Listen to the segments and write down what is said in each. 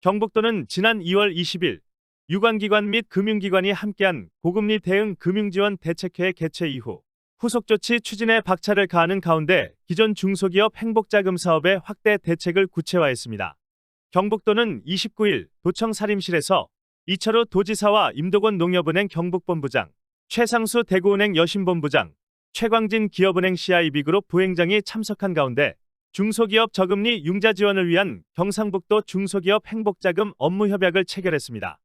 경북도는 지난 2월 20일 유관기관 및 금융기관이 함께한 고금리 대응 금융지원 대책회 개최 이후 후속 조치 추진에 박차를 가하는 가운데 기존 중소기업 행복자금 사업의 확대 대책을 구체화했습니다. 경북도는 29일 도청 사림실에서 이철우 도지사와 임도건 농협은행 경북본부장, 최상수 대구은행 여신본부장, 최광진 기업은행 CIB그룹 부행장이 참석한 가운데 중소기업 저금리 융자 지원을 위한 경상북도 중소기업 행복자금 업무협약을 체결했습니다.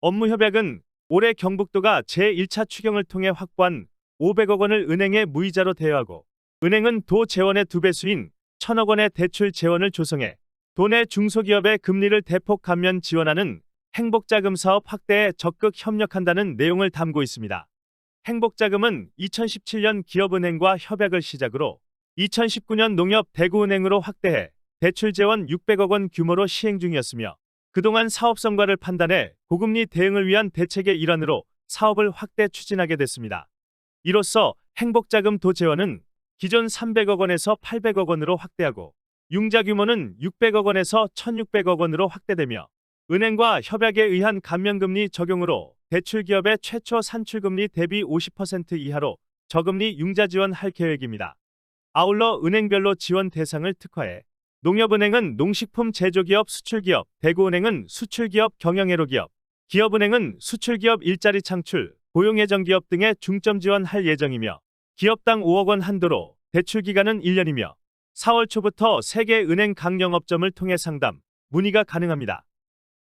업무협약은 올해 경북도가 제1차 추경을 통해 확보한 500억 원을 은행에 무이자로 대여하고 은행은 도 재원의 두 배수인 1000억 원의 대출 재원을 조성해 도내 중소기업의 금리를 대폭 감면 지원하는 행복자금 사업 확대에 적극 협력한다는 내용을 담고 있습니다. 행복자금은 2017년 기업은행과 협약을 시작으로 2019년 농협 대구은행으로 확대해 대출 재원 600억 원 규모로 시행 중이었으며 그동안 사업 성과를 판단해 고금리 대응을 위한 대책의 일환으로 사업을 확대 추진하게 됐습니다. 이로써 행복자금 도재원은 기존 300억 원에서 800억 원으로 확대하고 융자 규모는 600억 원에서 1600억 원으로 확대되며 은행과 협약에 의한 감면금리 적용으로 대출 기업의 최초 산출금리 대비 50% 이하로 저금리 융자 지원할 계획입니다. 아울러 은행별로 지원 대상을 특화해 농협은행은 농식품 제조기업 수출기업, 대구은행은 수출기업 경영회로기업, 기업은행은 수출기업 일자리 창출, 고용예정기업 등에 중점 지원할 예정이며 기업당 5억 원 한도로 대출 기간은 1년이며 4월 초부터 세계 은행 강영업점을 통해 상담, 문의가 가능합니다.